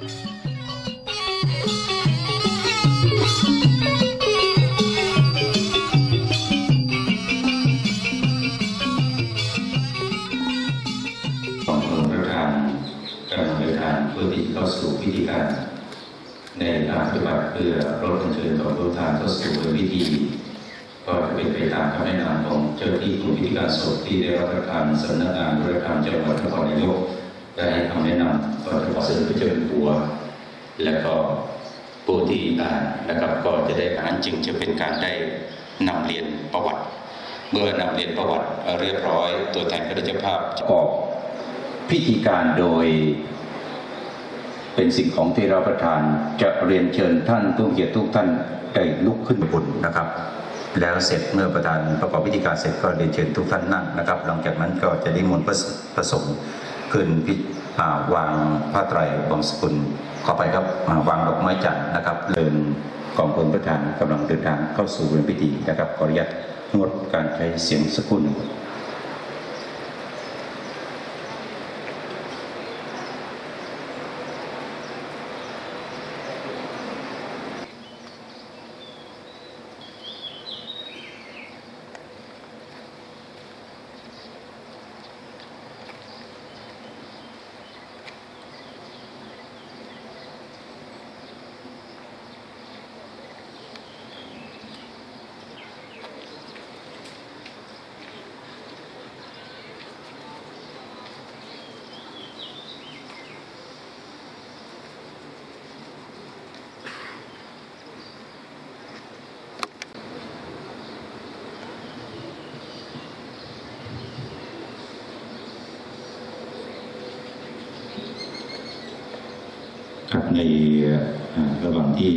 สู่พิธีการในการปฏิบัติเพื่อรดอัญเชิญของพระประธานเข้าสู่พิธี ก็จะเป็นไปตามคำแนะนำของเจ้าหน้าที่กลุ่มพิธีการศพที่ได้รับประทานสำนักงานบริการจังหวัดนครนายก ได้ให้คำแนะนำก็จะขอเสนอไปเจอตัว และก็ผู้ที่อ่านนะครับ ก็จะได้อ่านจึงจะเป็นการได้นำเรียนประวัติ เมื่อนำเรียนประวัติเรียบร้อย ตัวแทนพระเจ้าภาพจะออกพิธีการโดย เป็นสิ่งของที่เราประทานจะเรียนเชิญท่านทุกเกียรติทุกท่านได้ลุกขึ้นบนนะครับแล้วเสร็จเมื่อประธานประกอบพิธีการเสร็จก็เรียนเชิญทุกท่านนั่งนะครับ หลังจากนั้นก็จะได้มนต์พระสงฆ์ ขึ้นพิอ่าวางผ้าไตรบังสกุลเข้าไปครับาวางดอกไม้จันทร์นะครับเลินกองพลประธานกำลังเดินทางเข้าสู่เรือนพิธีนะครับขออนุญาตงดการใช้เสียงสักครู่หนึ่ง ในระหว่างที่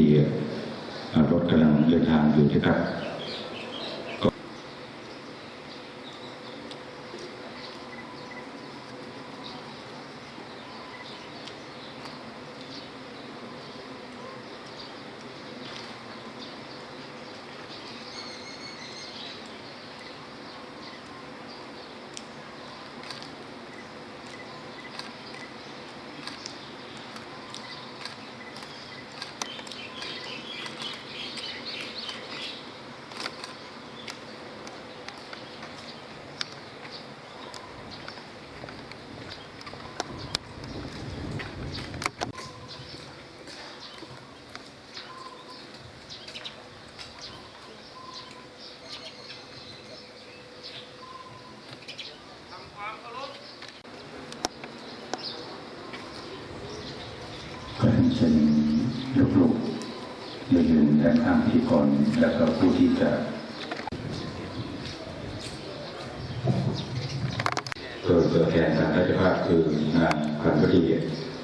รถกำลังเดินทางอยู่นะครับก็ ก็เช่นลูกๆได้ยืนด้านข้างพิธีกรแล้วก็ผู้ที่จะโดยตัวแทนทางราชภาพคือนางพันวดี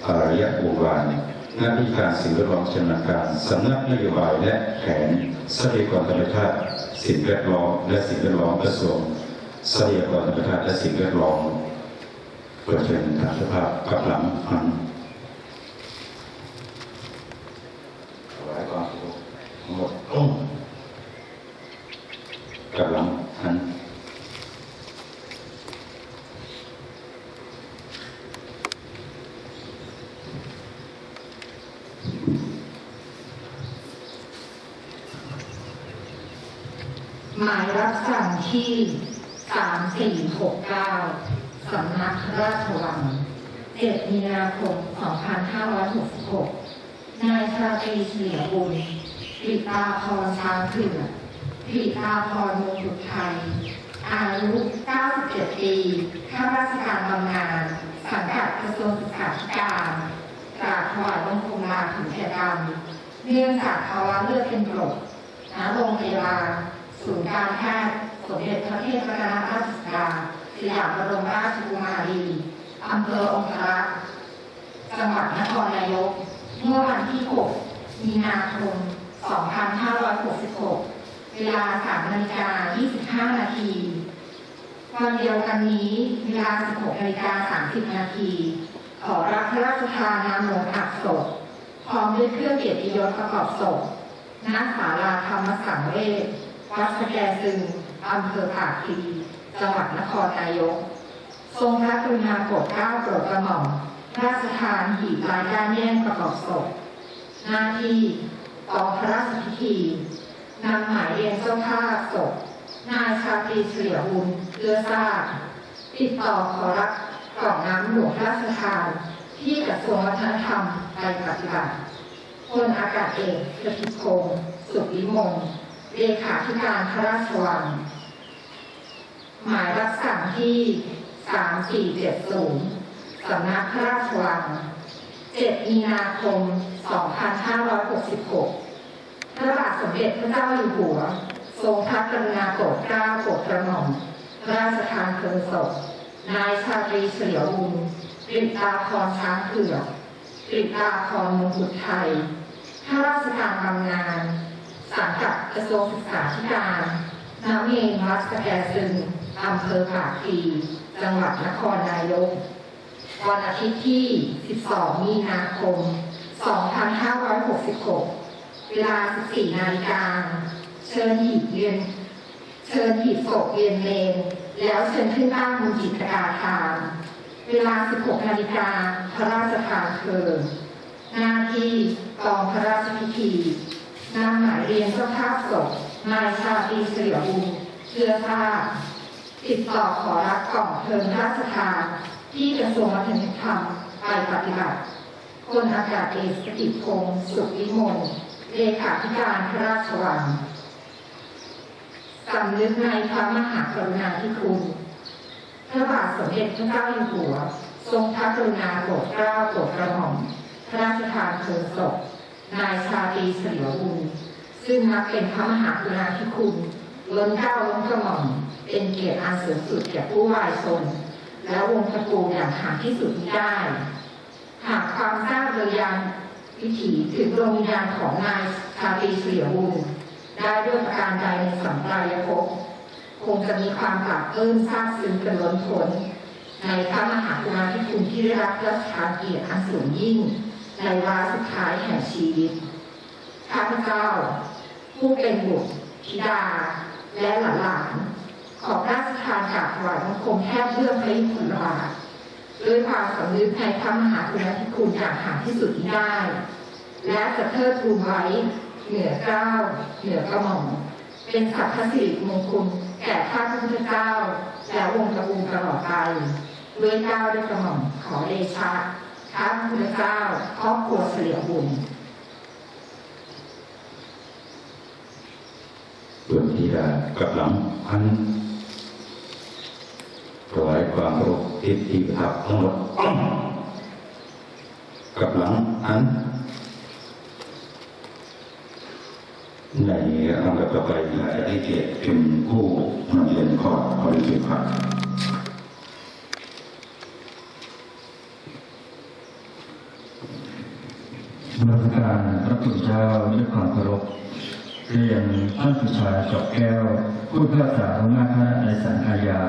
อารยะวงศ์วานหน้าที่การสิ่งแวดล้อมชำนาญการสำนักนโยบายและแผนทรัพยากรธรรมชาติ สิ่งแวดล้อมและสิ่งแวดล้อมกระทรวงทรัพยากรธรรมชาติและสิ่งแวดล้อมเพื่อเชิญทางสภาพกับหลังหัน ถวายความเคารพทั้งหมดลงกำลังหัน หมายรับสั่งที่ 3469 สำนักราชวัง 7 มีนาคม 2566 นายชาตรีเฉลียบุญปิตาพรช้างเผือกปิตาพรมงกุฎไทย อายุ 97 ปี ข้าราชการบำนาญสังกัดกระทรวงศึกษาธิการ กราบถวายบังคมลาถึงแก่กรรมเนื่องจากภาวะเลือดเป็นกรดณโรงพยาบาลศูนย์การแพทย์สมเด็จพระเทพรัตนราชสุดาสยามบรมราชกุมารีอำเภอองครักษ์จังหวัดนครนายก เมื่อวันที่ 6 มีนาคม 2566 เวลา 3 นาฬิกา 25 นาทีวันเดียวกันนี้ เวลา 16 นาฬิกา 30 นาที ขอรับพระราชทานน้ำหลวงอักศพพร้อมด้วยเครื่องเกียรติยศประกอบศพณศาลาธรรมสังเวชวัดสแกซึงอำเภอปากพลีจังหวัดนครนายก ทรงพระกรุณาโปรดเกล้าโปรดกระหม่อมใราชทานหีบลายก้านแย่งประกอบศพหน้าที่กองพระราชพิธีนำหมายเรียนเจ้าภาพศพนายชาตรีเฉลียวบุญเลือทราบติดต่อขอรับ กล่องน้ำหลวงพระราชทานที่กระทรวงวัฒนธรรมไปปฏิบัติพลอากาศเอกสถิตพงสุขวิมลเลขาธิการพระราชวัง หมายรับสั่งที่ 3470 สำนักพระราชวัง 7 มีนาคม 2566 พระบาทสมเด็จพระเจ้าอยู่หัว ทรงพระกรุณาโปรดเกล้าโปรดกระหม่อมระราชทานเพลิงศพ นายชาตรีเฉลียวบุญกฤษดาพรช้างเผือกกฤษดาพรมงกุฎไทยข้าราชการบำนาญสังกัดกระทรวงศึกษาธิการน้ำเมงวัดสแกซึงอำเภอปากพีจังหวัดนครนายก วันอาทิตย์ที่ 12 มีนาคม 2566 เวลา 14 นาฬิกา เชิญหีบเวียน เชิญหีบศพเวียนเลน แล้วเชิญขึ้นตั้งบนจิตกาทานเวลา 16 นาฬิกาพระราชทานเพลิงหน้าที่กองพระราชพิธีนำหมายเรียนเจ้าภาพศพนายชาตีเฉลียบุญเพื่อทราบติดต่อขอรับกล่องเพลิงพระราชทานที่กระทรวงวัฒนธรรมไปปฏิบัติพลอากาศเอกสติพงศ์สุขวิมลเลขาธิการพระราชวัง สำนึกในพระมหากรุณาธิคุณ พระบาทสมเด็จพระเจ้าอยู่หัว ทรงพระกรุณาโปรดเกล้าโปรดกระหม่อมพระราชทานเพลิงศพนายชาตรีเฉลียบุญซึ่งนับเป็นพระมหากรุณาธิคุณล้นเกล้าล้นกระหม่อมเป็นเกียรติอันสูงสุดแก่ผู้วายชน และวงตระกูลอย่างหาที่สุดมิได้ หากความทราบเลยยังวิถีถึงดวงวิญญาณของนายชาตรีเฉลียบุญ ได้ด้วยประการใดในสัมปรายภพคงจะมีความปลาบปลื้มซาบซึ้งเป็นล้นพ้นในพระมหากรุณาธิคุณที่ได้รับพระชทานเกียรติอันสูงยิ่ง ในวาระสุดท้ายแห่งชีวิตข้าพเจ้า ผู้เป็นบุตรธิดา และหลานขอพระราชทานกราบถวายบังคมแทบเบื้องพระยุคลบาทด้วยความสำนึกในพระมหากรุณาธิคุณอย่างหาที่สุดมิได้ และจะเทิดทูนไว้ เหนือเกล้าเหนือกระหม่อมเป็นสัพพสิริมงคลแก่ข้าพระพุทธเจ้าและวงตระกูลตลอดไปด้วยเกล้าด้วยกระหม่อมขอเดชะข้าพระพุทธเจ้าครอบครัวเฉลียบุญส่วนที่จะกลับหลังพันถวายความรพทิศที่ประทับทั้งหมดกลับหลังอัน ในลำดับต่อไปจะได้เกียรติเป็นผู้นำเรียนขอขอเรียนเชิญครับนมัสการพระคุณเจ้าด้วยความเคารพเรียนท่านสุชาจอบแก้วผู้พิพากษาหัวหน้าคณะในศาลอาญา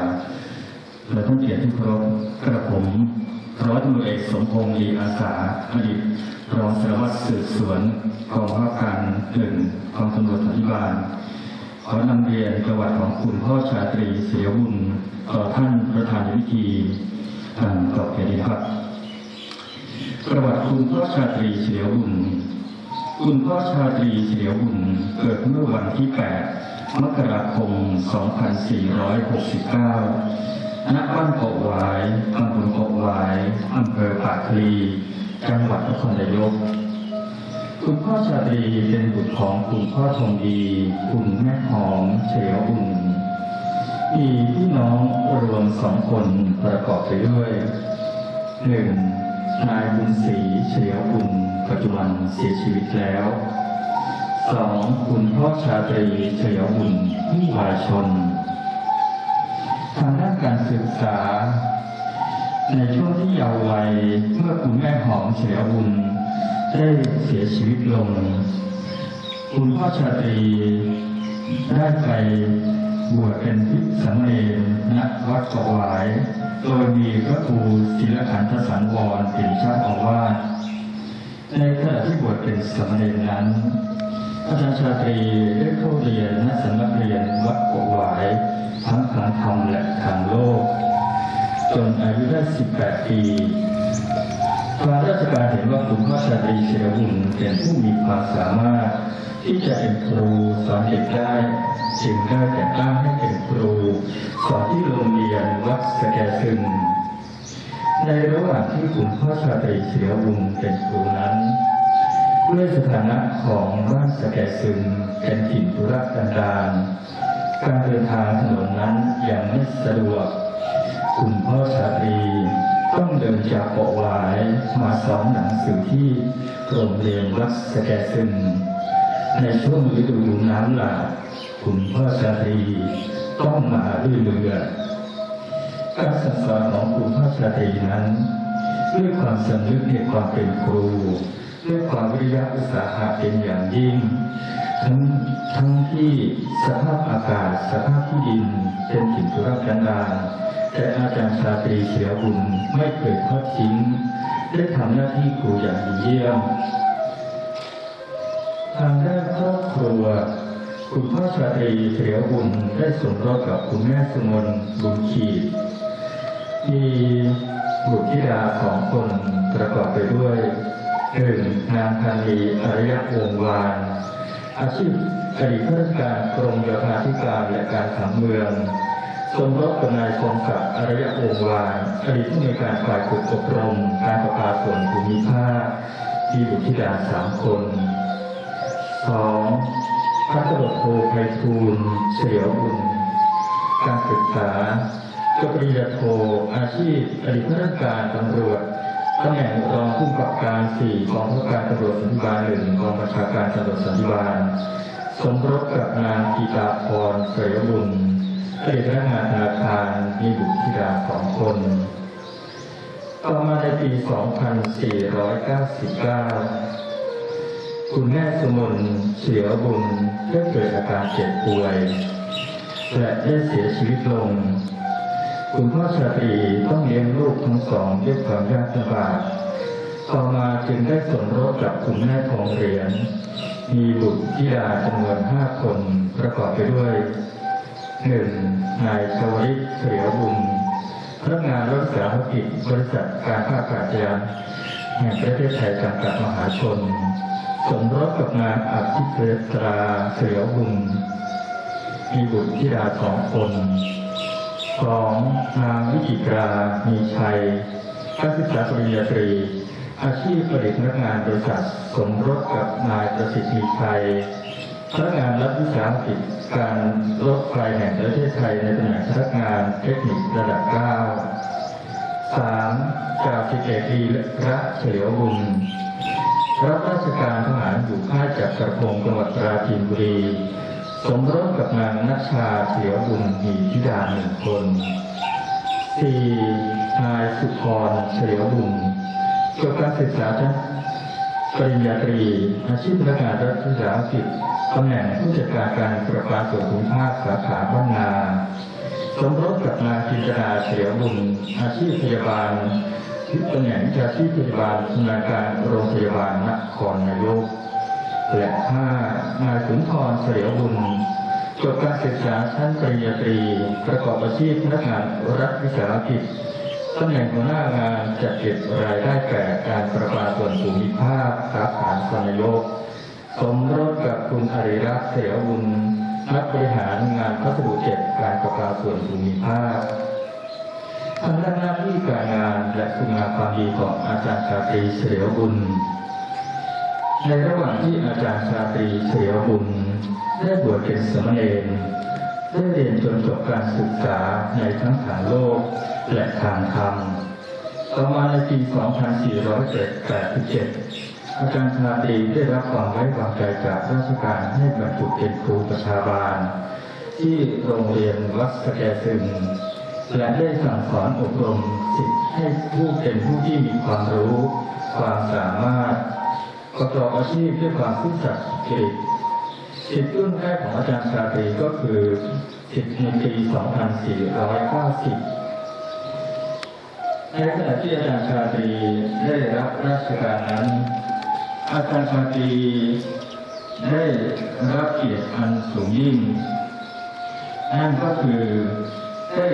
และท่านเกียรติที่เคารพกระผมร้อยตำรวจเอกสมพงษ์ลีอาสาอดีต รองสารวัตรสืบสวนกองข้าการหนึ่งกองตำรวจสันติบาลขอนำเรียนประวัติของคุณพ่อชาตรีเสียบุญต่อท่านประธานในพิธีทางกอบเกียรติครับ ประวัติคุณพ่อชาตรีเฉลียวบุญคุณพ่อชาตรีเฉลียวบุญเกิดเมื่อวันที่ 8 มกราคม 2469 ณ บ้านเกาะหวาย ตำบลเกาะหวาย อำเภอปากพลี จังหวัดนครนายกคุณพ่อชาตรีเป็นบุตรของคุณพ่อทองดีคุณแม่หอมเฉลียวบุญมีพี่น้องรวมสองคนประกอบไปด้วยหนึ่งนายบุญศรีเฉลียวบุญปัจจุบันเสียชีวิตแล้วสองคุณพ่อชาตรีเฉลียวบุญผู้วายชนทางด้านการศึกษา ในช่วงที่เยาว์วัยเมื่อคุณแม่หอมเฉลียวบุญได้เสียชีวิตลง คุณพ่อชาตรีได้ไปบวชเป็นพิสังเนรณวัดเกาะหวาย โดยมีพระครูศิลขันธสังวรเป็นเจ้าอาวาสในขณะที่บวชเป็นสามเณรนั้นอาจารย์ชาตรีได้เข้าเรียนณสำนักเรียนวัดเกาะหวาย ทั้งทางธรรมและทางโลก จนอายุได้18 ปีทางราชการเห็นว่าคุณพ่อชาตรีเฉลิมบุญเป็นผู้มีความสามารถ ที่จะเป็นครูสอนเด็กได้จึงได้แต่งตั้งให้เป็นครูสอนที่โรงเรียนวัดสแกซึมในระหว่างที่คุณพ่อชาตรีเฉลิมบุญเป็นครูนั้นด้วยสถานะของบ้านสแกซึมเป็นถิ่นธุรกันดารการเดินทางถนนนั้นยังไม่สะดวก คุณพ่อชาตรีต้องเดินจากเกาะหวายมาสอนหนังสือที่โรงเรียนวัดสแกซึมในช่วงฤดูน้ำหลากคุณพ่อชาตรีต้องมาด้วยเรือการสั่งสอนของคุณพ่อชาตรีนั้นด้วยความสำนึกในความเป็นครูด้วยความวิริยะอุตสาหะเป็นอย่างยิ่ง ทั้งทั้งที่สภาพอากาศ สภาพที่ดินเป็นถิ่นทุรกันดาร แต่อาจารย์ชาตรีเสียบุญไม่เคยทอดทิ้ง ได้ทำหน้าที่ครูอย่างดีเยี่ยม ทางด้านครอบครัว คุณพ่อชาตรีเสียบุญได้สมรสกับคุณแม่สมนบุญขีดมีบุตรธิดาสองคนประกอบไปด้วยหนึ่งนางพันธีอริยวงศ์วาน อาชีพอดีตข้าราชการกรมโยธาธิการและการผังเมือง สมรสกับนายทรงศักดิ์อริยวงศ์วานอดีตผู้ในการฝ่ายฝึกอบรม การประปาส่วนภูมิภาคมีบุตรธิดาสามคนสองพัฒนโทไพฑูรย์เฉลียวบุญการศึกษาจบปริญญาโทอาชีพอดีตข้าราชการตำรวจตำแหน่งรองผู้กำกับการสี่กองผู้การตำรวจสันติบาลหนึ่งกองบัญชาการตำรวจสันติบาลสมรสกับนางกีตาพรเสยบุญ อดีตพนักงานธนาคารมีบุตรธิดาสองคน ต่อมาในปี 2499 คุณแม่สมนเสียบุญได้เกิดอาการเจ็บป่วย และได้เสียชีวิตลง คุณพ่อชาตรีต้องเลี้ยงลูกทั้งสองด้วยความยากลำบากต่อมาจึงได้สมรสกับคุณแม่ทองเหรียญมีบุตรธิดาจำนวนห้าคนประกอบไปด้วย หนึ่งนายชวลิตเสียบุญพนักงานรักษาธุรกิจบริษัทการท่าอากาศยานแห่งประเทศไทยจำกัดมหาชน สมรสกับนางอภิเษตราเสียบุญมีบุตรธิดาสองคนสองนางวิจิตรามีชัยนักศึกษาปริญญาตรี อาชีพผลิตพนักงานบริษัทสมรสกับนายประสิทธิ์มีชัย พนักงานรัฐวิสาหกิจการรถไฟแห่งประเทศไทยในตำแหน่งพนักงานเทคนิคระดับเก้าสามจ่าสิบเอกดีพระเฉลียวบุญรับราชการทหารอยู่ค่ายจักรพงศ์จังหวัดปราจีนบุรี สมรสกับนางนัชชาเถียวบุญมีธิดาหนึ่งคน 4. นายสุพรเฉลียวบุญจบการศึกษาชั้นปริญญาตรีอาชีพพนักงานรัฐวิสาหกิจ ตำแหน่งผู้จัดการการประปาส่วนภูมิภาคสาขาบ้านนาสมรสกับนางจินตนาเฉลียวบุญอาชีพพยาบาลที่ตำแหน่งวิชาชีพพยาบาลชำนาญการโรงพยาบาลนครนายกและ 5. นายสุนทรเฉลียวบุญจบการศึกษาชั้นปริญญาตรี ประกอบอาชีพพนักงานรัฐวิสาหกิจตำแหน่งหัวหน้างานจัดเก็บรายได้แก่การประปาส่วนภูมิภาคสาขานครนายก สมรสกับคุณอริรักษ์เฉลียวบุญนักบริหารงานพัสดุเจ็ดการประปาส่วนภูมิภาคทางด้านหน้าที่การงานและคุณงามความดีของอาจารย์ชาตรีเฉลียวบุญ ในระหว่างที่อาจารย์ชาตรีเฉลียวบุญ ได้บวชเป็นสามเณรได้เรียนจนจบการศึกษาในทั้งทางโลกและทางธรรม ต่อมาในปี 2487 อาจารย์ชาตรีได้รับความไว้วางใจจากราชการให้บรรจุเป็นครูประชาบาล ที่โรงเรียนวัดสแกซึมและได้สั่งสอนอบรมสิทธิให้ผู้เป็นผู้ที่มีความรู้ ความสามารถ ประกอบอาชีพด้วยความซื่อสัตย์สุจริตสิทธิรุ่นแรกของอาจารย์ชาตรีก็คือสิทธิในปี 2490ในขณะที่อาจารย์ชาตรีได้รับราชการนั้น อาจารย์ชาตรีได้รับเกียรติอันสูงยิ่งนั่นก็คือได้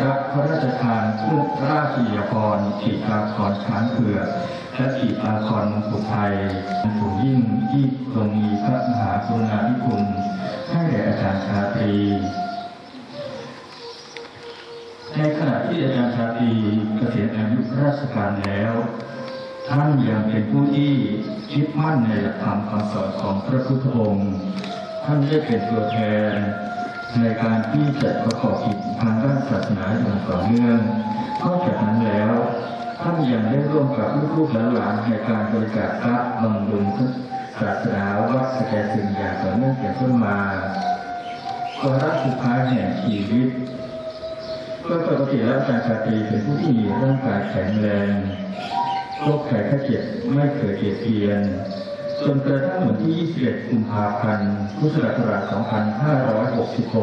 รับพระราชทานเครื่องราชยพรถิตาพรช้างเผือกและปีอาครสุไทยสูงยิ่งที่ทรงมีพระมหากรุณาธิคุณให้แด่อาจารย์ชาตรี ในขณะที่อาจารย์ชาตรีเกษียณอายุราชการแล้ว ท่านยังเป็นผู้ที่ยึดมั่นในหลักธรรมคำสอนของพระพุทธองค์ ท่านได้เป็นตัวแทน ในการที่จะประกอบกิจทางด้านศาสนาอย่างต่อเนื่องนอกจากนั้นแล้ว ท่านยังได้ร่วมกับลูกหลานในการบริจาคพระบำรุงศาสนาวัดสแกสึงอย่างต่อเนื่องแต่ต้นมาวาระสุดท้ายแห่งชีวิตโดปกติแล้วอาจารย์ชาตรีเป็นผู้ที่มีร่างกายแข็งแรง โรคไข้ไข้เจ็บไม่เคยเกียดเพียนจนกระทั่งวันที่ 21 กุมภาพันธ์ พุทธศักราช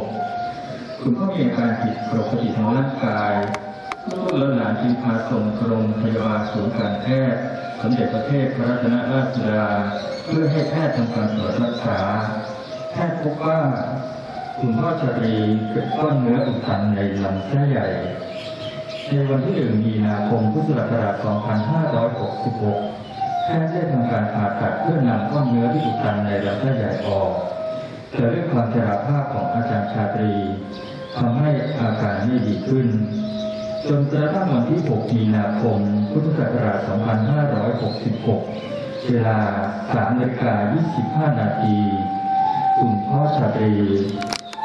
2566 คุณพ่อมีอาการผิดปกติทางร่างกายลูกและหลานจึงพาส่งโรงพยาบาลศูนย์การแพทย์สมเด็จพระเทพร,รัตนราชสุดาเพื่อให้แพทย์ทำการตรวจรักษา แพทย์พบว่า คุณพ่อชาตรีเกิดก้อนเนื้ออุดตันในลำไส้ใหญ่ ในวันที่ 1 มีนาคมพุทธศักราช 2566 แพทย์ได้ทำการผ่าตัดเพื่อนำก้อนเนื้อที่อุดตันในลำไส้ใหญ่ออกแต่ด้วยความชราภาพของอาจารย์ชาตรีทำให้อาการไม่ดีขึ้น จนกระทั่งวันที่ 6 มีนาคม พุทธศักราช 2566 เวลา3นาฬิกา25 นาทีคุณพ่อชาตรี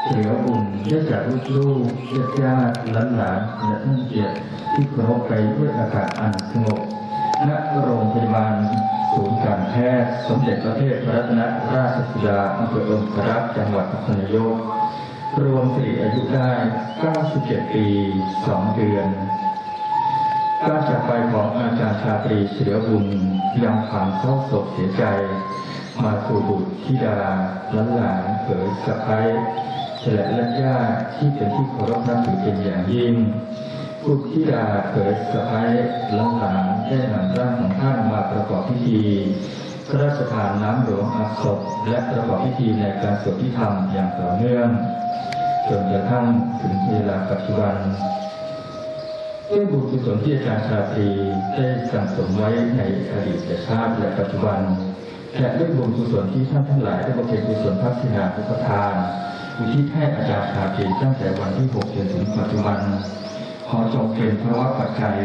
เหลืออุ่นได้จากลูกๆญาติญาติหลานหลานและท่านเกียรติที่เคารพไปด้วยอากาศอันสงบณโรงพยาบาลศูนย์การแพทย์สมเด็จพระเทพรัตนราชสุดาอำเภอองครักษ์จังหวัดนครนายกรวมสิริอายุได้ 97 ปี 2 เดือน การจากไปของอาจารย์ชาตรีเฉลียวบุญยังความเศร้าโศกเสียใจ มาสู่บุตรธิดาและหลานเผยสะพ้าย และญาติญาติที่เป็นที่เคารพนับถือเป็นอย่างยิ่งบุตรธิดาเผยสะพ้ายและหลานได้นำร่างของท่านมาประกอบพิธีพระราชทานน้ำหลวงอาบศพและประกอบพิธีในการสวดพิธรรมอย่างต่อเนื่องจนกระทั่งถึงเวลาปัจจุบันด้วยบุญกุศลที่อาจารย์ชาตรีได้สั่งสมไว้ในอดีตชาติและปัจจุบันและด้วยบุญกุศลที่ท่านทั้งหลายได้บำเพ็ญกุศลพัฒนาอุปทาน อุทิศให้อาจารย์ชาตรีตั้งแต่วันที่6จนถึงปัจจุบัน ขอจงเป็นพระวะปัจจัย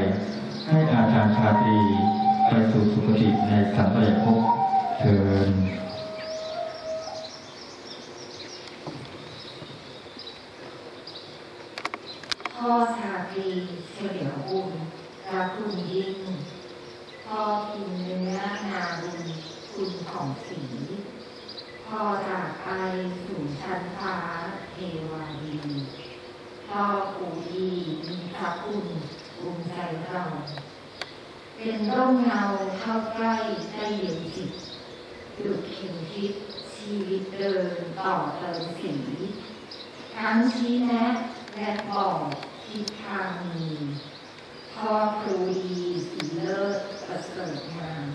ให้อาจารย์ชาตรีไปสู่สุคติในสัมปรายภพเทินพ่อชาตรีเฉลียวบุญรักคุณยิ่งพ่อกินเนื้อนาบุญคุณของสี พ่อจากไปสู่ชั้นฟ้าเทวาดีพ่อปู่ดีมีพระคุณภูมิใจเราเป็นร่มเงาเข้าใกล้ได้เย็นจิตหยุดเข็มทิศชีวิตเดินต่อเติมสีทั้งชี้แนะและบอกทิศทางมีพ่อครูดีสีเลิศประเสริฐงาม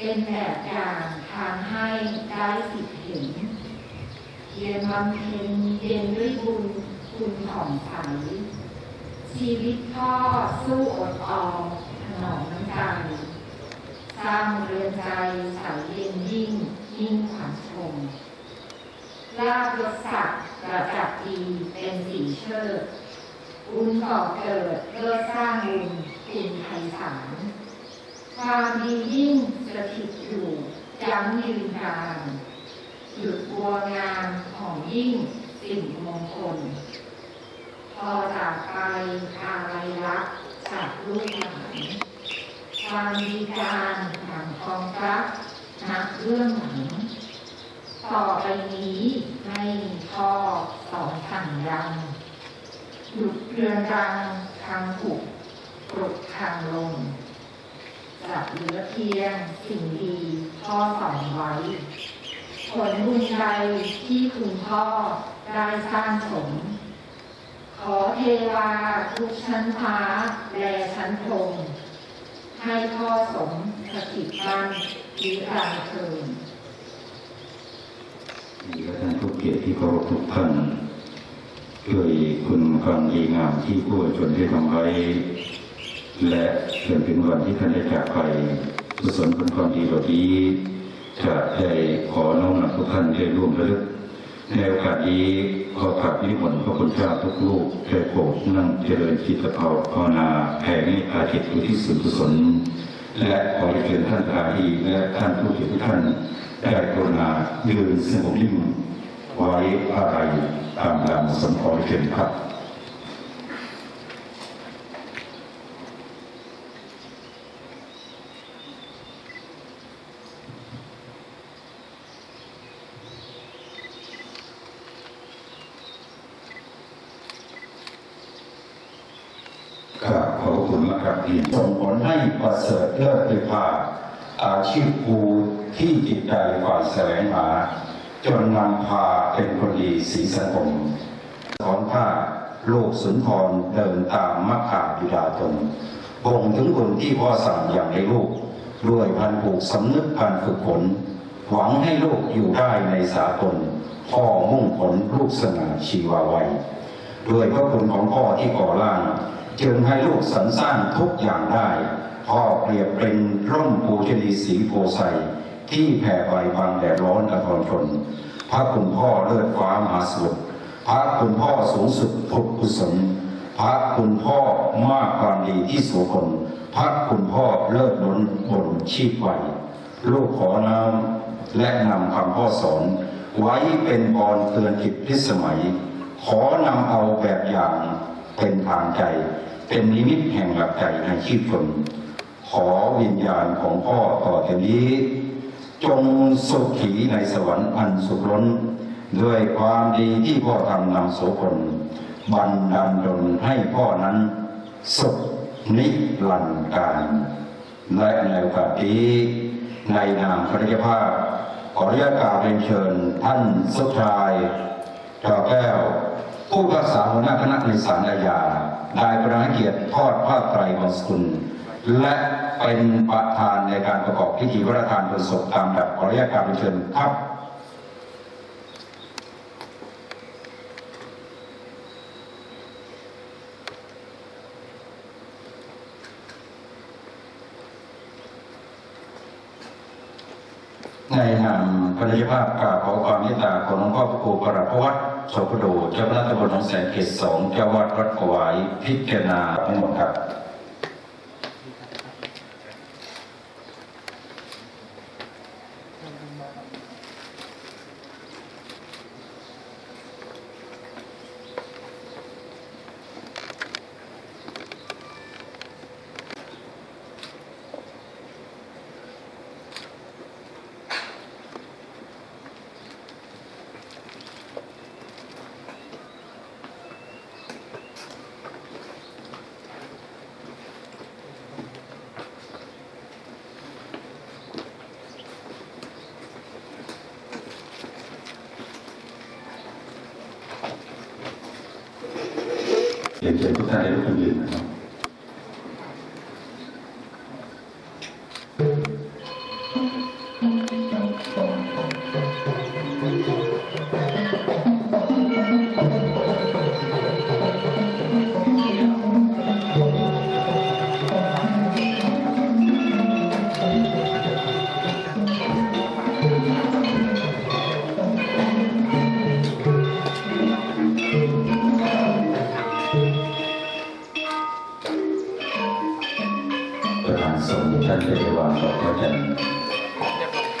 เป็นแบบอย่างทางให้ได้สิทธิเห็นเพียรบำเพ็ญเย็นด้วยบุญคุณของใสชีวิตพ่อสู้อดออมถนอมน้ำใจสร้างเรือนใจใสเย็นยิ่งยิ่งขวัญชมลาบยศศักดิ์ประจักษ์ดีเป็นสีเชิดบุญก่อเกิดเลิศสร้างบุญคุณไพศาลความดียิ่ง สถิตอยู่ยั้งยืนนานหยุดบัวงามของยิ่งสิ่งมงคล พอจากไปอาลัยรักจากลูกหลานความดีการหนังกองรักนักเรื่องหลังต่อไปนี้ไม่มีพ่อสอนสั่งยังหยุดเรือนรังทางหุกปลุกทางลง จับเหลือเพียงสิ่งดีพ่อสอนไว้ ผลบุญใดที่คุณพ่อได้สร้างสม ขอเทวาทุกชั้นฟ้าแลชั้นพรมให้พ่อสมสถิตมั่นวิรังเทินและท่านผู้เกียรติที่เคารพทุกท่านด้วยคุณความดีงามที่ผู้ชนได้ทำไว้ และเกิดเป็นวันที่ท่านได้จากไปกุศลผลความดีเหล่านี้จะได้ขอน้อมนำทุกท่านได้ร่วมระลึกในโอกาสนี้ขอฝากนิมนต์พระคุณเจ้าทุกลูกได้โปรดนั่งเจริญจิตภาวภาวนาแผ่เมตตาจิตอุทิศส่วนกุศลและขอเชิญท่านทารีและท่านผู้เกียรติทุกท่านได้กรุณายืนสงบนิ่งไว้อะไรตามตามสมขอเชิญครับขอบ คุณมากครับที่ส่งผลให้ประเสริฐเลิศด้วยภาพอาชีพครูที่จิตใจฝ่ายแสวงหา จนนำพาเป็นคนดีสีสังคมสอนผ้าโลกสุนทรเดินตามมัคคาบิดาตนบ่งถึงคนที่พ่อสั่งอย่างในลูก ด้วยพันผูกสำนึกพันฝึกฝนหวังให้โลกอยู่ได้ในสากลพ่อมุ่งผลลูกสง่าชีวาไวด้วยพระคุณของพ่อที่ก่อร่าง จึงให้ลูกสรรสร้างทุกอย่างได้พ่อเปรียบเป็นร่มปูชนีสีโพไซที่แผ่ใบบังแดดร้อนกระทอนชน พระคุณพ่อเลิศฟ้ามหาสมุทรพระคุณพ่อสูงสุดพุทธกุศลพระคุณพ่อมากความดีที่โสคนพระคุณพ่อเลิศล้นบนชีพไหวลูกขอน้ำและนำคำพ่อสอน ไว้เป็นบอลเตือนจิตพิสมัย ขอนำเอาแบบอย่าง เป็นทางใจ เป็นนิมิตแห่งหลักใจในชีพคน ขอวิญญาณของพ่อต่อแต่นี้ จงสุขีในสวรรค์อันสุขล้น ด้วยความดีที่พ่อทำนำโสคนบันดาลดลให้พ่อนั้น สุขนิรันดร์การ และในโอกาสนี้ในนามพระยาภาพขออนุญาตกราบเรียนเชิญท่านสุชายจอแก้ว ผู้รักษาหัวหน้าคณะในศาลอาญาได้ประเกียรติทอดผ้าไตรบรรสกุลและเป็นประธานในการประกอบพิธีพระราชทานเพลิงศพตามแบบขออนุญาตกรารียนเชิญครับในนามภรรยภาพกราบขอความเมตตาของหลวงพ่อพระครูประหลัดพวัด โสพโดเจ้าคณะตำบลหนองแสนเขตสองเจ้าวัดวัดกวายพิจารณาทั้งหมดครับ เรียนเชิญทุกท่านได้ลุกขึ้นยืนนะครับ